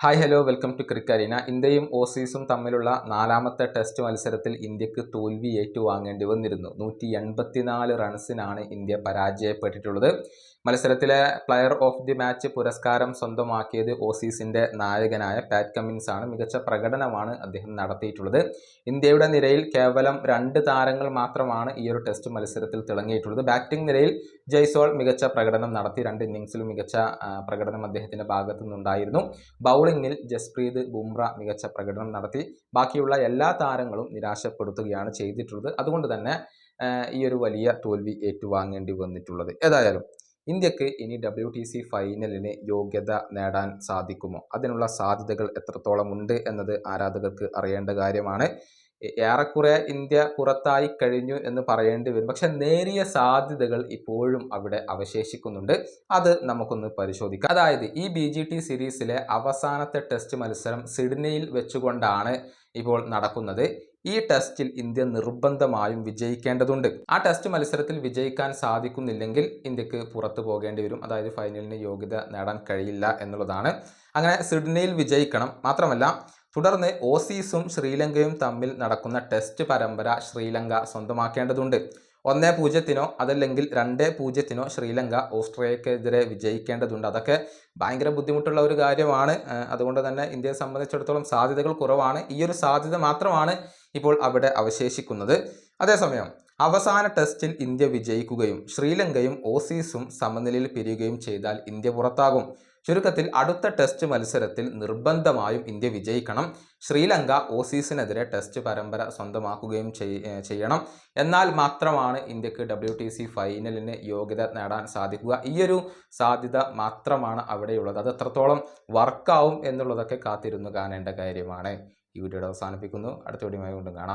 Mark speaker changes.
Speaker 1: Hi hello welcome to ക്രിക്കരീന ഇന്ത്യയും ഓസീസും തമ്മിലുള്ള നാലാമത്തെ ടെസ്റ്റ് മത്സരത്തിൽ ഇന്ത്യയ്ക്ക് തോൽവി ഏറ്റുവാങ്ങേണ്ടി വന്നിരുന്നു. നൂറ്റി എൺപത്തിനാല് റൺസിനാണ് ഇന്ത്യ പരാജയപ്പെട്ടിട്ടുള്ളത്. മത്സരത്തിലെ പ്ലെയർ ഓഫ് ദി മാച്ച് പുരസ്കാരം സ്വന്തമാക്കിയത് ഓസീസിന്റെ നായകനായ പാറ്റ് കമ്മിൻസ് ആണ്. മികച്ച പ്രകടനമാണ് അദ്ദേഹം നടത്തിയിട്ടുള്ളത്. ഇന്ത്യയുടെ നിരയിൽ കേവലം രണ്ട് താരങ്ങൾ മാത്രമാണ് ഈ ഒരു ടെസ്റ്റ് മത്സരത്തിൽ തിളങ്ങിയിട്ടുള്ളത്. ബാറ്റിംഗ് നിരയിൽ ജയ്സോൾ മികച്ച പ്രകടനം നടത്തി. രണ്ട് ഇന്നിങ്സിലും മികച്ച പ്രകടനം അദ്ദേഹത്തിന്റെ ഭാഗത്തു നിന്നുണ്ടായിരുന്നു ബൗളിംഗിൽ ജസ്പ്രീത് ബുംറ മികച്ച പ്രകടനം നടത്തി. ബാക്കിയുള്ള എല്ലാ താരങ്ങളും നിരാശപ്പെടുത്തുകയാണ് ചെയ്തിട്ടുള്ളത്. അതുകൊണ്ട് തന്നെ ഈ ഒരു വലിയ തോൽവി ഏറ്റുവാങ്ങേണ്ടി വന്നിട്ടുള്ളത്. ഏതായാലും ഇന്ത്യയ്ക്ക് ഇനി ഡബ്ല്യു ടി സി ഫൈനലിന് യോഗ്യത നേടാൻ സാധിക്കുമോ? അതിനുള്ള സാധ്യതകൾ എത്രത്തോളം ഉണ്ട് എന്നത് ആരാധകർക്ക് അറിയേണ്ട കാര്യമാണ്. ഏറെക്കുറെ ഇന്ത്യ പുറത്തായി കഴിഞ്ഞു എന്ന് പറയേണ്ടി വരും. പക്ഷെ നേരിയ സാധ്യതകൾ ഇപ്പോഴും അവിടെ അവശേഷിക്കുന്നുണ്ട്. അത് നമുക്കൊന്ന് പരിശോധിക്കാം. അതായത് ഈ ബി ജി ടി സീരീസിലെ അവസാനത്തെ ടെസ്റ്റ് മത്സരം സിഡ്നിയിൽ വെച്ചുകൊണ്ടാണ് ഇപ്പോൾ നടക്കുന്നത്. ഈ ടെസ്റ്റിൽ ഇന്ത്യ നിർബന്ധമായും വിജയിക്കേണ്ടതുണ്ട്. ആ ടെസ്റ്റ് മത്സരത്തിൽ വിജയിക്കാൻ സാധിക്കുന്നില്ലെങ്കിൽ ഇന്ത്യയ്ക്ക് പുറത്തു പോകേണ്ടി വരും. അതായത് ഫൈനലിന് യോഗ്യത നേടാൻ കഴിയില്ല എന്നുള്ളതാണ്. അങ്ങനെ സിഡ്നിയിൽ വിജയിക്കണം. മാത്രമല്ല തുടർന്ന് ഓസീസും ശ്രീലങ്കയും തമ്മിൽ നടക്കുന്ന ടെസ്റ്റ് പരമ്പര ശ്രീലങ്ക സ്വന്തമാക്കേണ്ടതുണ്ട്. ഒന്നേ പൂജ്യത്തിനോ അതല്ലെങ്കിൽ രണ്ടേ പൂജ്യത്തിനോ ശ്രീലങ്ക ഓസ്ട്രേലിയക്കെതിരെ വിജയിക്കേണ്ടതുണ്ട്. അതൊക്കെ ഭയങ്കര ബുദ്ധിമുട്ടുള്ള ഒരു കാര്യമാണ്. അതുകൊണ്ട് തന്നെ ഇന്ത്യയെ സംബന്ധിച്ചിടത്തോളം സാധ്യതകൾ കുറവാണ്. ഈ ഒരു സാധ്യത മാത്രമാണ് ഇപ്പോൾ അവിടെ അവശേഷിക്കുന്നത്. അതേസമയം അവസാന ടെസ്റ്റിൽ ഇന്ത്യ വിജയിക്കുകയും ശ്രീലങ്കയും ഓസീസും സമനിലയിൽ പിരിയുകയും ചെയ്താൽ ഇന്ത്യ പുറത്താകും. ചുരുക്കത്തിൽ അടുത്ത ടെസ്റ്റ് മത്സരത്തിൽ നിർബന്ധമായും ഇന്ത്യ വിജയിക്കണം. ശ്രീലങ്ക ഓസീസിനെതിരെ ടെസ്റ്റ് പരമ്പര സ്വന്തമാക്കുകയും ചെയ്യണം. എന്നാൽ മാത്രമാണ് ഇന്ത്യയ്ക്ക് ഡബ്ല്യു ടി സി ഫൈനലിന് യോഗ്യത നേടാൻ സാധിക്കുക. ഈയൊരു സാധ്യത മാത്രമാണ് അവിടെയുള്ളത്. അത് എത്രത്തോളം വർക്കാവും എന്നുള്ളതൊക്കെ കാത്തിരുന്നു കാണേണ്ട കാര്യമാണ്. ഈ വീഡിയോ അവസാനിപ്പിക്കുന്നു. അടുത്ത വീഡിയോയുമായി കൊണ്ടും കാണാം.